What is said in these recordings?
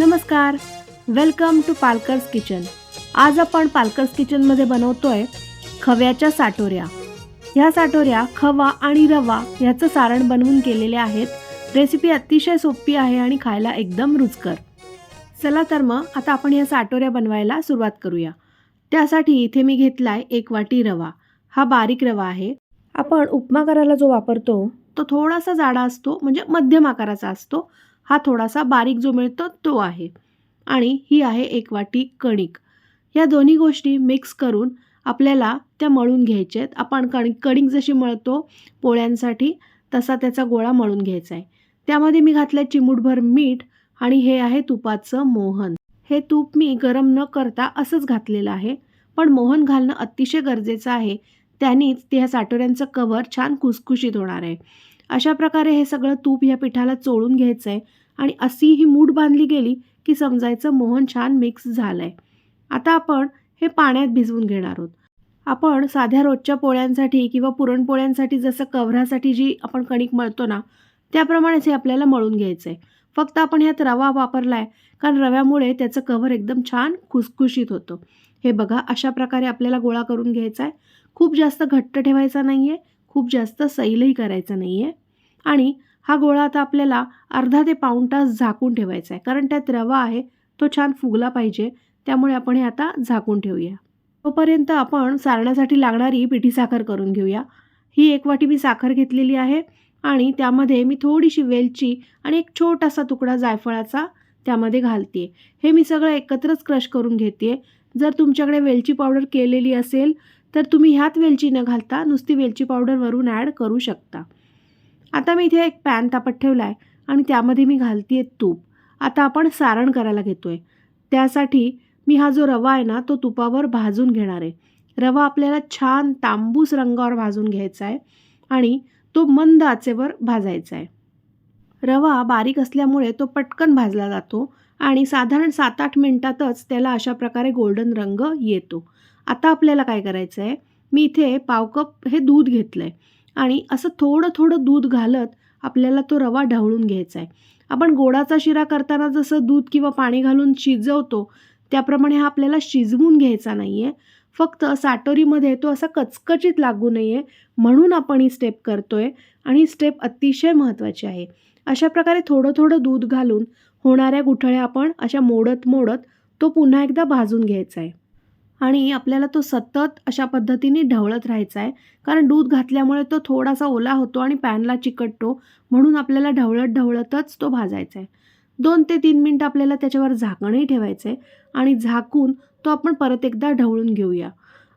नमस्कार. Welcome to पालकर्स kitchen आज आपण पालकर्स किचनमध्ये बनवतोय खव्याच्या साठोऱ्या. ह्या साटोऱ्या खवा आणि रवा ह्याचं सारण बनवून केलेले आहेत. रेसिपी अतिशय सोपी आहे आणि खायला एकदम रुचकर. चला तर मग आता आपण या साटोऱ्या बनवायला सुरुवात करूया. त्यासाठी इथे मी घेतला आहे एक वाटी रवा. हा बारीक रवा आहे. आपण उपमा करायला जो वापरतो तो थोडासा जाडा असतो म्हणजे मध्यम आकाराचा असतो हा थोडासा बारीक जो मिळतो तो आहे. आणि ही आहे एक वाटी कणिक. या दोन्ही गोष्टी मिक्स करून आपल्याला त्या मळून घ्यायच्या आहेत. आपण कणिक कणिक जशी मळतो पोळ्यांसाठी तसा त्याचा गोळा मळून घ्यायचा आहे. त्यामध्ये मी घातलं चिमूटभर मीठ आणि हे आहे तुपाचं मोहन. हे तूप मी गरम न करता असंच घातलेलं आहे. पण मोहन घालणं अतिशय गरजेचं आहे. त्यांनीच त्या साठोऱ्यांचं कवर छान कुसकुशीत होणार आहे. अशा प्रकारे हे सगळं तूप ह्या पिठाला चोळून घ्यायचं आहे आणि अशी ही मूठ बांधली गेली की समजायचं मोहन छान मिक्स झालं आहे आता आपण हे पाण्यात भिजवून घेणार आहोत. आपण साध्या रोजच्या पोळ्यांसाठी किंवा पुरणपोळ्यांसाठी जसं कव्हरासाठी जी आपण कणिक मळतो ना त्याप्रमाणेच हे आपल्याला मळून घ्यायचं आहे फक्त आपण ह्यात रवा वापरला आहे कारण रव्यामुळे त्याचं कव्हर एकदम छान खुसखुशीत होतं. हे बघा अशा प्रकारे आपल्याला गोळा करून घ्यायचा आहे खूप जास्त घट्ट ठेवायचा नाही आहे खूप जास्त सैलही करायचं नाही आहे आणि हा गोळा आता आपल्याला अर्धा ते पाऊण तास झाकून ठेवायचा आहे कारण त्यात रवा आहे तो छान फुगला पाहिजे त्यामुळे आपण हे आता झाकून ठेवूया. तोपर्यंत आपण सारण्यासाठी लागणारी पिठी साखर करून घेऊया. ही एक वाटी मी साखर घेतलेली आहे आणि त्यामध्ये मी थोडीशी वेलची आणि एक छोटासा तुकडा जायफळाचा त्यामध्ये घालते हे मी सगळं एकत्रच क्रश करून घेते जर तुमच्याकडे वेलची पावडर केलेली असेल तर तुम्ही ह्यात वेलची न घालता नुसती वेलची पावडरवरून ॲड करू शकता. आता मी इथे एक पॅन तापत ठेवला आहे आणि त्यामध्ये मी घालते तूप. आता आपण सारण करायला घेतो आहे त्यासाठी मी हा जो रवा आहे ना तो तुपावर भाजून घेणार आहे. रवा आपल्याला छान तांबूस रंगावर भाजून घ्यायचा आहे आणि तो मंद आचेवर भाजायचा आहे. रवा बारीक असल्यामुळे तो पटकन भाजला जातो आणि साधारण सात आठ मिनटातच त्याला अशा प्रकारे गोल्डन रंग येतो. आता आपल्याला काय करायचं आहे मी इथे पाव कप हे दूध घेतलं आहे आणि असं थोडं थोडं दूध घालत आपल्याला तो रवा ढवळून घ्यायचा आहे आपण गोडाचा शिरा करताना जसं दूध किंवा पाणी घालून शिजवतो त्याप्रमाणे हा आपल्याला शिजवून घ्यायचा नाही आहे फक्त साटोरीमध्ये तो असा कचकचित लागू नये म्हणून आपण ही स्टेप करतो आहे आणि ही स्टेप अतिशय महत्त्वाची आहे. अशा प्रकारे थोडं थोडं दूध घालून होणाऱ्या गुठळ्या आपण अशा मोडत मोडत तो पुन्हा एकदा भाजून घ्यायचा आहे आणि आपल्याला तो सतत अशा पद्धतीने ढवळत राहायचा आहे. कारण दूध घातल्यामुळे तो थोडासा ओला होतो आणि पॅनला चिकटतो म्हणून आपल्याला ढवळत ढवळतच तो भाजायचा आहे. दोन ते तीन मिनटं आपल्याला त्याच्यावर झाकणही ठेवायचं आहे आणि झाकून तो आपण परत एकदा ढवळून घेऊया.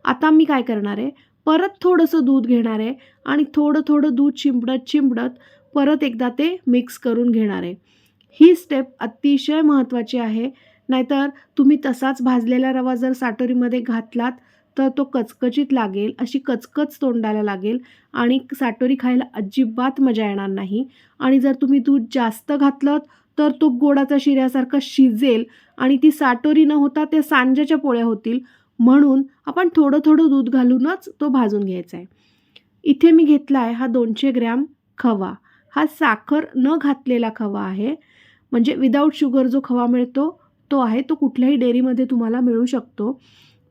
आता मी काय करणार आहे? परत थोडंसं दूध घेणार आहे आणि थोडं थोडं दूध चिंपडत चिंबडत परत एकदा ते मिक्स करून घेणार आहे. ही स्टेप अतिशय महत्त्वाची आहे. नाहीतर तुम्ही तसाच भाजलेला रवा जर साटोरीमध्ये घातलात तर तो कचकचीत लागेल अशी कचकच तोंडाला लागेल आणि साटोरी खायला अजिबात मजा येणार नाही. आणि जर तुम्ही दूध जास्त घातलं तर तो गोडाचा शिऱ्यासारखा शिजेल आणि ती साटोरी न होता ते सांज्याच्या पोळ्या होतील. म्हणून आपण थोडं थोडं दूध घालूनच तो भाजून घ्यायचा आहे. इथे मी घेतला आहे हा दोनशे ग्रॅम खवा. हा साखर न घातलेला खवा आहे. म्हणजे विदाऊट शुगर जो खवा मिळतो तो आहे तो कुठल्याही डेअरीमध्ये तुम्हाला मिळू शकतो.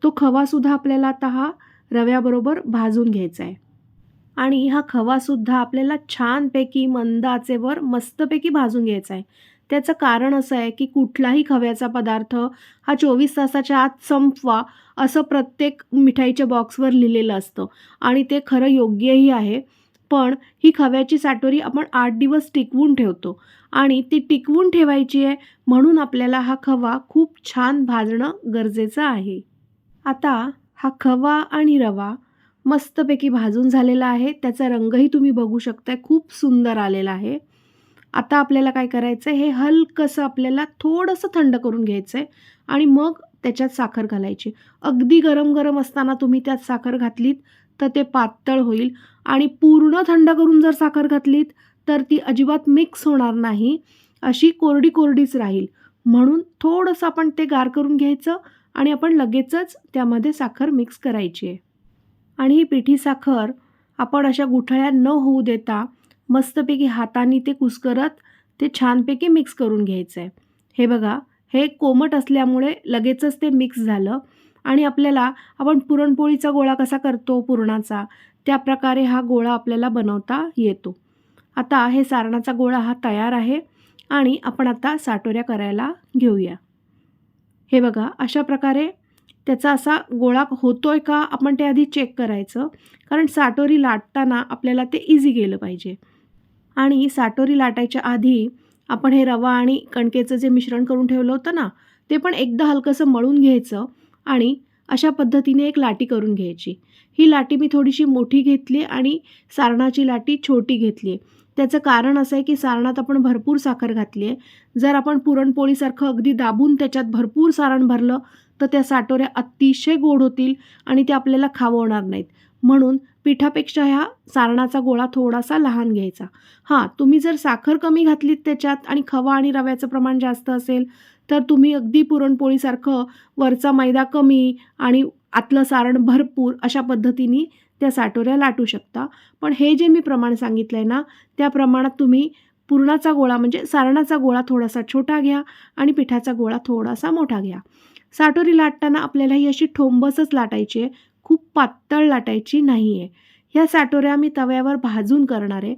तो खवासुद्धा आपल्याला आता हा रव्याबरोबर भाजून घ्यायचा आहे. आणि हा खवासुद्धा आपल्याला छानपैकी मंद आचेवर मस्तपैकी भाजून घ्यायचा आहे. त्याचं कारण असं आहे की कुठलाही खव्याचा पदार्थ हा चोवीस तासाच्या आत संपवा असं प्रत्येक मिठाईच्या बॉक्सवर लिहिलेलं असतं. आणि ते खरं योग्यही आहे. पण ही खव्याची साटोरी आपण आठ दिवस टिकवून ठेवतो. आणि ती टिकवून ठेवायची आहे म्हणून आपल्याला हा खवा खूप छान भाजणं गरजेचं आहे. आता हा खवा आणि रवा मस्तपैकी भाजून झालेला आहे. त्याचा रंगही तुम्ही बघू शकताय खूप सुंदर आलेला आहे. आता आपल्याला काय करायचं आहे हे हलकंसं आपल्याला थोडंसं थंड करून घ्यायचं आहे आणि मग त्याच्यात साखर घालायची. अगदी गरम गरम असताना तुम्ही त्यात साखर घातलीत तर ते पातळ होईल. आणि पूर्ण थंड करून जर साखर घातलीत तर ती अजिबात मिक्स होणार नाही. अशी कोरडी कोरडीच राहील. म्हणून थोडंसं आपण ते गार करून घ्यायचं आणि आपण लगेचच त्यामध्ये साखर मिक्स करायची आहे. आणि ही पिठी साखर आपण अशा गुठळ्या न होऊ देता मस्तपैकी हाताने ते कुस्करत ते छानपैकी मिक्स करून घ्यायचं आहे हे बघा हे कोमट असल्यामुळे लगेचच ते मिक्स झालं. आणि आपल्याला आपण पुरणपोळीचा गोळा कसा करतो पुरणाचा त्या प्रकारे हा गोळा आपल्याला बनवता येतो. आता हे सारणाचा गोळा हा तयार आहे आणि आपण आता साटोऱ्या करायला घेऊया. हे बघा अशा प्रकारे त्याचा असा गोळा होतो आहे का आपण ते आधी चेक करायचं. कारण साटोरी लाटताना आपल्याला ते इझी गेलं पाहिजे. आणि साटोरी लाटायच्या आधी आपण हे रवा आणि कणकेचं जे मिश्रण करून ठेवलं होतं ना ते पण एकदा हलकंसं मळून घ्यायचं. आणि अशा पद्धतीने एक लाटी करून घ्यायची. ही लाटी मी थोडीशी मोठी घेतली आणि सारणाची लाटी छोटी घेतली. आहे त्याचं कारण असं आहे की सारणात आपण भरपूर साखर घातली आहे. जर आपण पुरणपोळीसारखं अगदी दाबून त्याच्यात भरपूर सारण भरलं तर त्या साटोऱ्या अतिशय गोड होतील आणि त्या आपल्याला खाववणार नाहीत. म्हणून पिठापेक्षा ह्या सारणाचा गोळा थोडासा लहान घ्यायचा. हां तुम्ही जर साखर कमी घातलीत त्याच्यात आणि खवा आणि रव्याचं प्रमाण जास्त असेल तर तुम्ही अगदी पुरणपोळीसारखं वरचा मैदा कमी आणि आतलं सारण भरपूर अशा पद्धतीने त्या साटोऱ्या लाटू शकता. पण हे जे मी प्रमाण सांगितलं आहे ना त्या प्रमाणात तुम्ही पुरणाचा गोळा म्हणजे सारणाचा गोळा थोडासा छोटा घ्या आणि पिठाचा गोळा थोडासा मोठा घ्या. साटोरी लाटताना आपल्याला ही अशी ठोंबसच लाटायची आहे. खूप पातळ लाटायची नाही आहे ह्या साटोऱ्या मी तव्यावर भाजून करणार आहे.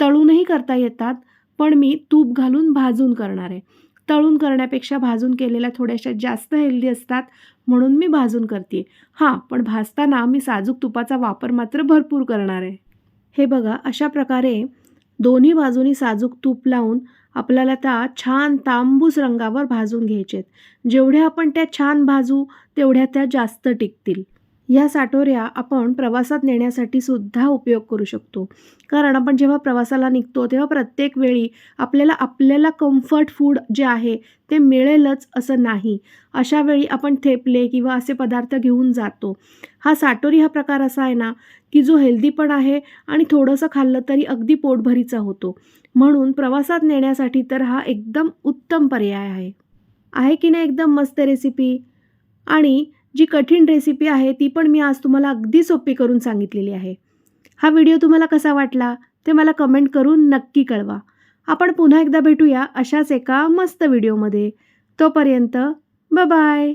तळूनही करता येतात पण मी तूप घालून भाजून करणार आहे. तळून करण्यापेक्षा भाजून केलेल्या थोड्याशा जास्त हेल्दी असतात म्हणून मी भाजून करते हां पण भाजताना मी साजूक तुपाचा वापर मात्र भरपूर करणार आहे. हे बघा अशा प्रकारे दोन्ही बाजूनी साजूक तूप लावून आपल्याला त्या छान तांबूस रंगावर भाजून घ्यायचे आहेत जेवढ्या आपण त्या छान भाजू तेवढ्या त्या जास्त टिकतील. ह्या साटोऱ्या आपण प्रवासात नेण्यासाठी सुद्धा उपयोग करू शकतो. कारण आपण जेव्हा प्रवासाला निघतो तेव्हा प्रत्येक वेळी आपल्याला आपल्याला कम्फर्ट फूड जे आहे ते मिळेलच असं नाही. अशा वेळी आपण थेपले किंवा असे पदार्थ घेऊन जातो. हा साटोरी हा प्रकार असा आहे ना की जो हेल्दी पण आहे आणि थोडंसं खाल्लं तरी अगदी पोटभरीचा होतो. म्हणून प्रवासात नेण्यासाठी तर हा एकदम उत्तम पर्याय आहे. आहे की नाही एकदम मस्त रेसिपी आणि जी कठीण रेसिपी आहे ती पण मी आज तुम्हाला अगदी सोपी करून सांगितलेली आहे. हा व्हिडिओ तुम्हाला कसा वाटला ते मला कमेंट करून नक्की कळवा. आपण पुन्हा एकदा भेटूया अशाच एका मस्त व्हिडिओमध्ये तोपर्यंत बाय